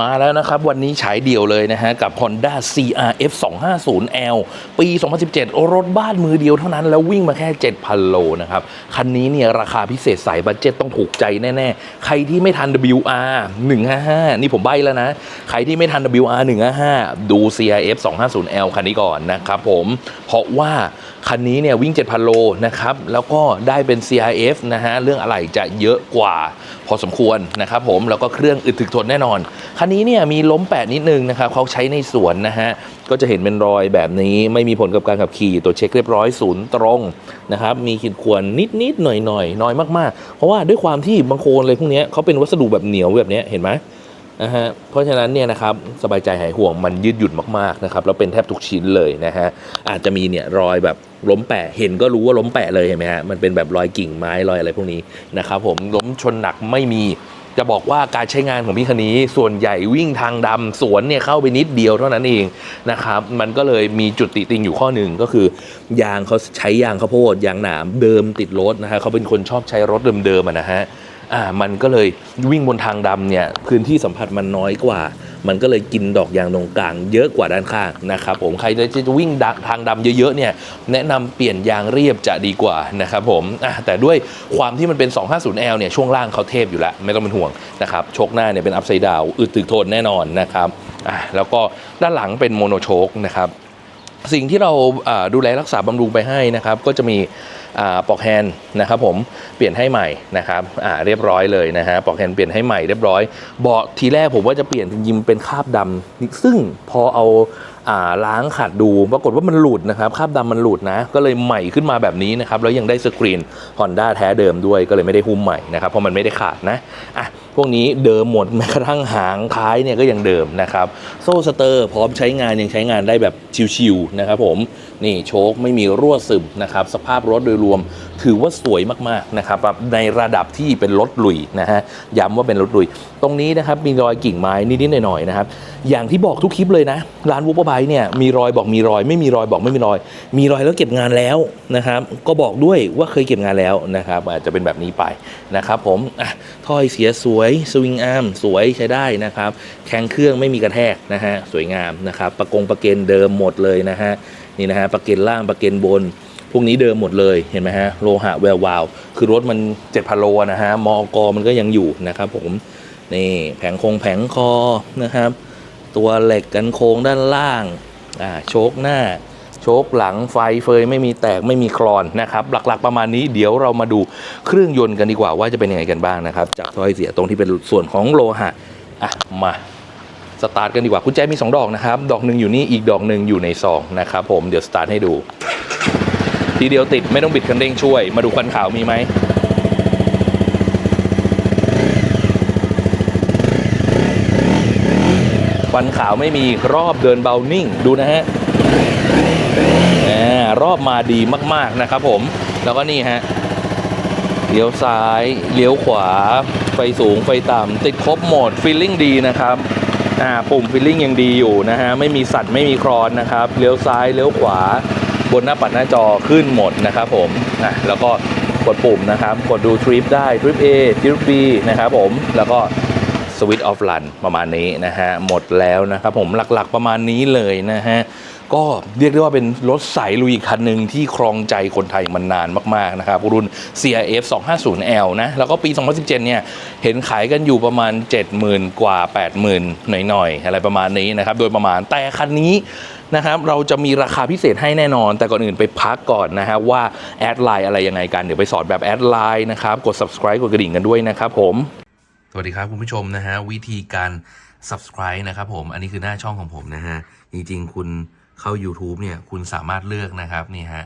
มาแล้วนะครับวันนี้ฉายเดี่ยวเลยนะฮะ กับ Honda CRF 250L ปี 2017 รถบ้านมือเดียวเท่านั้น แล้ววิ่งมาแค่ 7,000 โลนะครับ คันนี้เนี่ยราคาพิเศษสายบัตเจ็ตต้องถูกใจแน่ ๆ ใครที่ไม่ทัน WR 155 นี่ผมใบแล้วนะ ใครที่ไม่ทัน WR 155 ดู CRF 250L คันนี้ก่อนนะครับผม เพราะว่าคันนี้เนี่ยวิ่ง 7,000 โลนะครับ แล้วก็ได้เป็น CRF นะฮะเรื่องอะไรจะเยอะกว่า พอสมควรนะครับผมแล้วก็เครื่องอึดถึกทนแน่นอนคันนี้เนี่ยมีล้มแปะนิดนึงนะครับเขาใช้ในสวนนะฮะก็จะเห็นเป็นรอยแบบนี้ไม่มีผลกับการขับขี่ตัวเช็คเรียบร้อยศูนย์ตรงนะครับมีขีดข่วนนิดนิดๆหน่อยหน่อยๆน้อยมากๆ เพราะว่าด้วยความที่บางโคลนเลยพวกนี้เขาเป็นวัสดุแบบเหนียวแบบนี้เห็นไหมนะฮะเพราะฉะนั้นเนี่ยนะครับสบายใจหายห่วงมันยืดหยุ่นมากๆนะครับแล้วเป็นแทบทุกชิ้นเลยนะฮะอาจจะมีเนี่ยรอยแบบล้มแปะเห็นก็รู้ว่าล้มแปะเลยเห็นไหมฮะมันเป็นแบบรอยกิ่งไม้รอยอะไรพวกนี้นะครับผมล้มชนหนักไม่มี จะบอกว่าการใช้งานของพี่คันนี้ ส่วนใหญ่วิ่งทางดำสวนเนี่ยเข้าไปนิดเดียวเท่านั้นเองนะครับมันก็เลยมีจุดติติงอยู่ข้อหนึ่งก็คือยางเขาใช้ยางข้าวโพดยางหนามเดิมติดรถนะฮะเขาเป็นคนชอบใช้รถเดิมๆนะฮะอ่ามันก็เลยวิ่งบนทางดำเนี่ยพื้นที่สัมผัสมันน้อยกว่า มันก็เลยกินดอกยางตรงกลางเยอะกว่าด้านข้างนะครับผมใครที่จะวิ่งดักทางดำเยอะๆเนี่ยแนะนำเปลี่ยนยางเรียบจะดีกว่านะครับผมแต่ด้วยความที่มันเป็น 250L เนี่ยช่วงล่างเขาเทพอยู่แล้ว ไม่ต้องเป็นห่วงนะครับโชคหน้าเนี่ยเป็นอัพไซด์ดาวอึดถึกทนแน่นอนนะครับอะแล้วก็ด้านหลังเป็นโมโนโชคนะครับสิ่งที่เราดูแลรักษาบำรุงไปให้นะครับก็จะมี ปลอกแฮนด์นะครับผมเปลี่ยนให้ใหม่นะครับเรียบร้อยเลยนะฮะปลอกแฮนด์เปลี่ยนให้ใหม่เรียบร้อยเบาะทีแรกผมว่าจะเปลี่ยนจริงๆเป็นคราบดำซึ่งพอเอา ล้างขัดดู ปรากฏว่ามันหลุดนะครับคราบดำมันหลุดนะ ก็เลยใหม่ขึ้นมาแบบนี้นะครับแล้วยังได้สกรีน Honda แท้เดิมด้วยก็เลยไม่ได้หุ้มใหม่นะครับเพราะมันไม่ได้ขาดนะอะพวกนี้เดิมหมดแม้กระทั่งหางท้ายเนี่ยก็ยังเดิมนะครับโซ่สเตอร์พร้อมใช้งานยังใช้งานได้แบบชิวๆนะครับผมนี่โชคไม่มีรั่วซึมนะครับสภาพรถโดยรวม ถือว่าสวยมากๆนะครับแบบในระดับที่เป็นรถลุยนะฮะย้ำว่าเป็นรถลุย ตรงนี้นะครับมีรอยกิ่งไม้นิดๆหน่อยๆนะครับอย่างที่บอกทุกคลิปเลยนะ ร้านวูบไบเนี่ยมีรอยบอกมีรอย ไม่มีรอยบอกไม่มีรอย มีรอยแล้วเก็บงานแล้วนะครับก็บอกด้วยว่าเคยเก็บงานแล้วนะครับอาจจะเป็นแบบนี้ไปนะครับผมอะถ้อยเสียสวยสวิงอาร์มสวยใช้ได้นะครับแข้งเครื่องไม่มีกระแทกนะฮะสวยงามนะครับประกงประเกนเดิมหมดเลยนะฮะนี่นะฮะประเกนล่างประเกนบน พวกนี้เดิมหมดเลยเห็นไหมฮะโลหะแวววาวคือรถมัน7พันโลนะฮะมอกมันก็ยังอยู่นะครับผมนี่แผงคงแผงคอนะครับ ตัวเหล็กกันโค้งด้านล่างอ่าโชคหน้า โชคหลังไฟเฟยไม่มีแตกไม่มีคลอนนะครับ หลักๆประมาณนี้เดี๋ยวเรามาดูเครื่องยนต์กันดีกว่าว่าจะเป็นยังไงกันบ้างนะครับ จากถ้อยเสียตรงที่เป็นส่วนของโลหะอะมาสตาร์ทกันดีกว่ากุญแจมี 2 ดอกนะครับ ดอกหนึ่งอยู่นี่อีกดอกหนึ่งอยู่ในซองนะครับผมเดี๋ยวสตาร์ทให้ดู ทีเดียวติดไม่ต้องบิดคันเร่งช่วย มาดูควันขาวมีไหมควันขาวไม่มีรอบเดินเบานิ่งดูนะฮะอ่ารอบมาดีมากๆนะครับผมแล้วก็นี่ฮะเลี้ยวซ้าย เลี้ยวขวา ไฟสูงไฟต่ำติดครบหมดฟีลลิ่งดีนะครับอ่าปุ่มฟีลลิ่งยังดีอยู่นะฮะไม่มีสัตว์ไม่มีครอนนะครับเลี้ยวซ้ายเลี้ยวขวา บนหน้าปัดหน้าจอขึ้นหมดนะครับผมอะแล้วก็กดปุ่มนะครับ กดดูทริปได้ทริป A ทริป B นะครับผมแล้วก็สวิตช์ออฟลันประมาณนี้นะฮะหมดแล้วนะครับผมหลักๆประมาณนี้เลยนะฮะก็เรียกได้ว่าเป็นรถสายลุยคันหนึ่งที่ครองใจคนไทยมานานมากๆนะครับรุ่น CRF 250L นะแล้วก็ปี 2017 เนี่ย เห็นขายกันอยู่ประมาณ 70,000 กว่า 80,000 หน่อยๆ อะไรประมาณนี้นะครับ โดยประมาณแต่คันนี้ นะครับ เราจะมีราคาพิเศษให้แน่นอน แต่ก่อนอื่นไปพักก่อนนะฮะว่าแอดไลน์อะไรยังไงกัน เดี๋ยวไปสอนแบบแอดไลน์นะครับ กด subscribe กดกระดิ่งกันด้วยนะครับผม สวัสดีครับคุณผู้ชมนะฮะวิธีการ subscribe นะครับผม อันนี้คือหน้าช่องของผมนะฮะ จริงๆ คุณเข้า YouTube เนี่ย คุณสามารถเลือกนะครับนี่ฮะ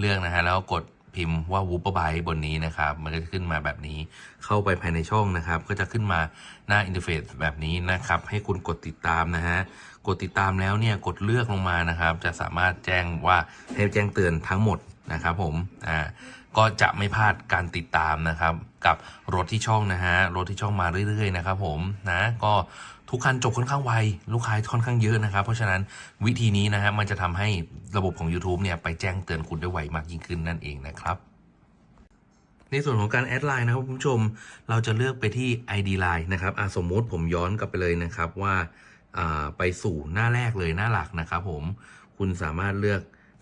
เลือกนะฮะ แล้วกด พิมพ์ว่า w o o p e r b y t e บนนี้นะครับ มันก็จะขึ้นมาแบบนี้ เข้าไปภายในช่องนะครับ ก็จะขึ้นมาหน้าอินเทอร์เฟซแบบนี้นะครับ ให้คุณกดติดตามนะฮะ กดติดตามแล้วเนี่ยกดเลือกลงมานะครับ จะสามารถแจ้งว่าให้แจ้งเตือนทั้งหมดนะครับผม อ่า ก็จะไม่พลาดการติดตามนะครับ กับรถที่ช่องนะฮะรถที่ช่องมาเรื่อยๆนะครับผมนะก็ทุกคันจบค่อนข้างไวลูกค้าค่อนข้างเยอะนะครับ เพราะฉะนั้นวิธีนี้นะฮะมันจะทำให้ระบบของ YouTube เนี่ยไปแจ้งเตือนคุณได้ไวมากยิ่งขึ้นนั่นเองนะครับในส่วนของการแอดไลน์นะครับคุณผู้ชมเราจะเลือกไปที่ ID Line นะครับสมมติผมย้อนกลับไปเลยนะครับว่าอ่าไปสู่หน้าแรกเลยหน้าหลักนะครับผมคุณสามารถเลือก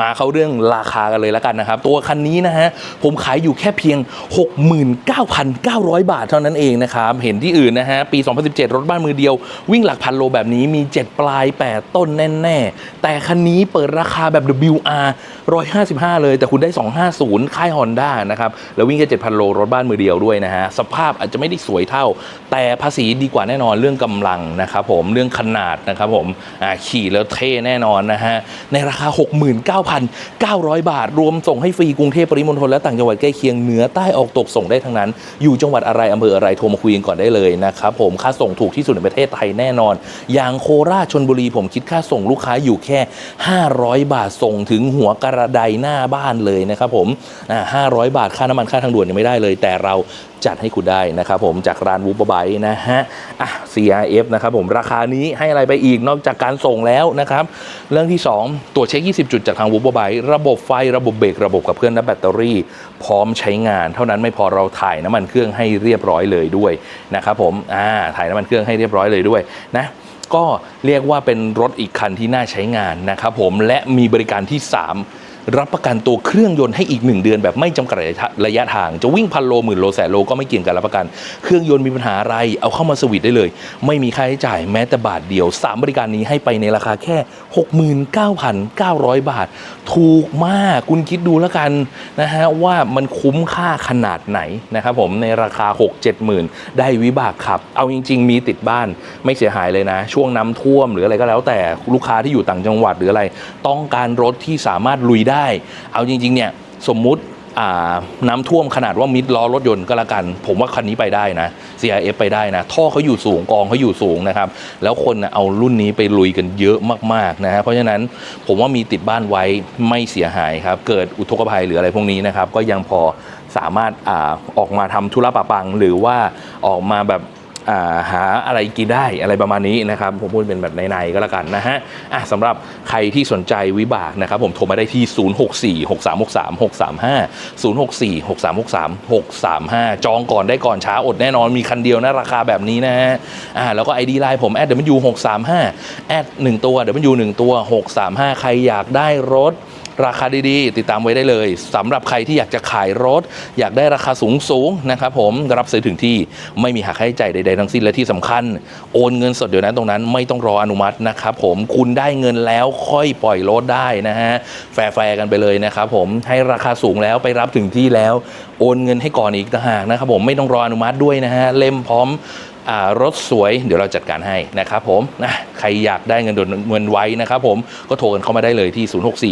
มาเข้าเรื่องราคากันเลยแล้วกันนะครับ ตัวคันนี้นะฮะผมขายอยู่แค่เพียง 69,900 บาทเท่านั้นเองนะครับเห็นที่อื่นนะฮะปี 2017 รถบ้านมือเดียว วิ่งหลักพันโลแบบนี้มี 7 ปลาย 8 ต้นแน่ ๆ แต่คันนี้เปิดราคาแบบ WR 155 เลย แต่คุณได้ 250 ค่าย Honda นะครับ แล้ววิ่งแค่ 7,000 โล รถบ้านมือเดียวด้วยนะฮะ สภาพอาจจะไม่ได้สวยเท่า แต่ภาษีดีกว่าแน่นอนเรื่องกำลังนะครับผมเรื่องขนาดนะครับผมขี่แล้วเท่แน่นอนนะฮะ ในราคา9,900 บาท รวมส่งให้ฟรีกรุงเทพปริมณฑลและต่างจังหวัดใกล้เคียงเหนือใต้ออกตกส่งได้ทั้งนั้น อยู่จังหวัดอะไรอำเภออะไรโทรมาคุยกันก่อนได้เลยนะครับผมค่าส่งถูกที่สุดในประเทศไทยแน่นอน อย่างโคราชชนบุรีผมคิดค่าส่งลูกค้าอยู่แค่ 500 บาทส่งถึงหัวกระไดหน้าบ้านเลยนะครับผมอ่า500 บาทค่าน้ำมันค่าทางด่วนยังไม่ได้เลย แต่เรา จัดให้คุณได้นะครับผมจากร้านวูบไบนะฮะอะ CRF นะครับผมราคานี้ให้อะไรไปอีกนอกจากการส่งแล้วนะครับเรื่องที่ 2ตรวเช็ค 20 จุดจากทางวูบไบระบบไฟระบบเบรกระบบกับเคลื่อนและแบตเตอรี่ พร้อมใช้งาน เท่านั้นไม่พอเราถ่ายน้ำมันเครื่องให้เรียบร้อยเลยด้วยนะครับผมอ่าถ่ายน้ำมันเครื่องให้เรียบร้อยเลยด้วยนะก็เรียกว่าเป็นรถอีกคันที่น่าใช้งานนะครับผมและมีบริการที่ 3 รับประกันตัวเครื่องยนต์ให้อีก 1 เดือนแบบไม่จำกัดระยะทาง จะวิ่งพันโลหมื่นโลแสนโลก็ไม่เกี่ยงกันรับประกัน เครื่องยนต์มีปัญหาอะไร เอาเข้ามาสวิตได้เลย ไม่มีค่าใช้จ่ายแม้แต่บาทเดียว 3 บริการนี้ให้ไปในราคาแค่ 69,900 บาท ถูกมากคุณคิดดูแล้วกันนะฮะว่ามันคุ้มค่าขนาดไหนนะครับผมในราคา 6 7หมื่นได้วิบากขับ เอาจริง ๆ มีติดบ้านไม่เสียหายเลยนะ ช่วงน้ำท่วมหรืออะไรก็แล้วแต่ลูกค้าที่อยู่ต่างจังหวัดหรืออะไร ต้องการรถที่สามารถลุยได้เอาจริงๆเนี่ยสมมุติน้ำท่วมขนาดว่ามิดล้อรถยนต์ก็แล้วกัน ผมว่าคันนี้ไปได้นะ CRF ไปได้นะ ท่อเขาอยู่สูงกองเขาอยู่สูงนะครับ แล้วคนเอารุ่นนี้ไปลุยกันเยอะมากๆนะฮะเพราะฉะนั้นผมว่ามีติดบ้านไว้ไม่เสียหายครับ เกิดอุทกภัยหรืออะไรพวกนี้นะครับ ก็ยังพอสามารถอออกมาทำธุระปะปัง หรือว่าออกมาแบบ หาอะไรกินได้อะไรประมาณนี้นะครับผมพูดเป็นแบบในๆก็แล้วกันนะฮะอะสำหรับใครที่สนใจวิบากนะครับผมโทรมาได้ที่ 064 6363 635 064 6363 635 จองก่อนได้ก่อนช้าอดแน่นอนมีคันเดียวนะราคาแบบนี้นะฮะอ่าแล้วก็ ID ไลน์ผมแอด w 635แอด1ตัว w 1ตัว 635 ใครอยากได้รถ ราคาดีๆ ติดตามไว้ได้เลยสำหรับใครที่อยากจะขายรถ อยากได้ราคาสูงๆนะครับผมรับซื้อถึงที่ไม่มีหักค่าใช้จ่ายใดๆทั้งสิ้นและที่สำคัญ โอนเงินสดเดี๋ยวนั้นตรงนั้นไม่ต้องรออนุมัตินะครับผมคุณได้เงินแล้วค่อยปล่อยรถได้นะฮะแฟร์ๆกันไปเลยนะครับผมให้ราคาสูงแล้วไปรับถึงที่แล้ว โอนเงินให้ก่อนอีกต่างหากนะครับผมไม่ต้องรออนุมัติด้วยนะฮะเล่มพร้อม รถสวยเดี๋ยวเราจัดการให้นะครับผมนะใครอยากได้เงินด่วนเงินไว้นะครับผมก็โทรกันเข้ามาได้เลยที่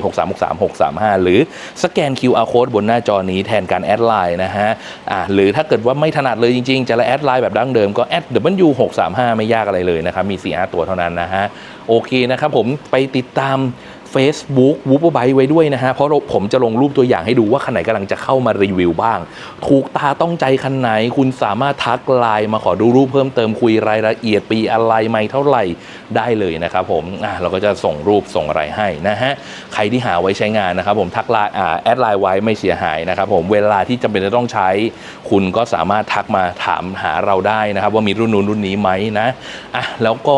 0646363635 หรือสแกน QR code บนหน้าจอนี้แทนการแอดไลน์นะฮะอ่าหรือถ้าเกิดว่าไม่ถนัดเลยจริงๆ จะละแอดไลน์แบบดั้งเดิมก็แอด W635 ไม่ยากอะไรเลยนะครับมี4-5ตัวเท่านั้นนะฮะโอเคนะครับผมไปติดตาม Facebook w o o p e r b i ไว้ด้วยนะฮะ เพราะผมจะลงรูปตัวอย่างให้ดูว่าคันไหนกำลังจะเข้ามารีวิวบ้าง ถูกตาต้องใจคันไหน คุณสามารถทักไลน์มาขอดูรูปเพิ่มเติมคุยรายละเอียดปีอะไรไม่เท่าไหร่ได้เลยนะครับผมอะเราก็จะส่งรูปส่งอะไรให้นะฮะ ใครที่หาไว้ใช้งานนะครับผมทักไลน์อ่าแอดไลน์ไว้ไม่เสียหายนะครับผมเวลาที่จำเป็นจะต้องใช้ คุณก็สามารถทักมาถามหาเราได้นะครับ ว่ามีรุ่นนู้นรุ่นนี้ไหมนะอะแล้วก็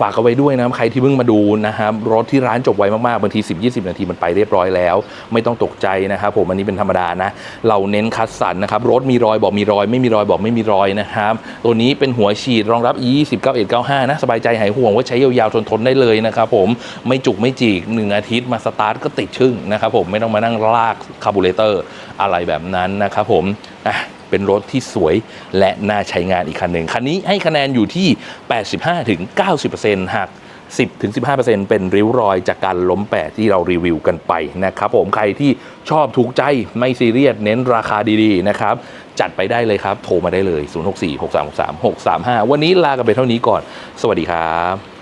ฝากเอาไว้ด้วยนะครับใครที่เพิ่งมาดูนะครับรถที่ร้านจบไวมากๆบางที 10-20 นาทีมันไปเรียบร้อยแล้ว ไม่ต้องตกใจนะครับผมอันนี้เป็นธรรมดานะ เราเน้นคัดสรรนะครับรถมีรอยบอกมีรอย ไม่มีรอยบอกไม่มีรอยนะครับ ตัวนี้เป็นหัวฉีดรองรับ e 1 9 1 9 5นะสบายใจหายห่วงว่าใช้ยาวๆทนๆได้เลยนะครับผมไม่จุกไม่จีกหนึ่งอาทิตย์มาสตาร์ทก็ติดชึ่งนะครับผมไม่ต้องมานั่งลากคาร์บูเรเตอร์อะไรแบบนั้นนะครับผมอะ เป็นรถที่สวยและน่าใช้งานอีกคันหนึ่งคันนี้ให้คะแนนอยู่ที่ 85-90%หาก10-15%เป็นริ้วรอยจากการล้มแปะที่เรารีวิวกันไปนะครับผมใครที่ชอบถูกใจไม่ซีเรียสเน้นราคาดีๆนะครับจัดไปได้เลยครับ โทรมาได้เลย 064-6363 635 วันนี้ลากันไปเท่านี้ก่อน สวัสดีครับ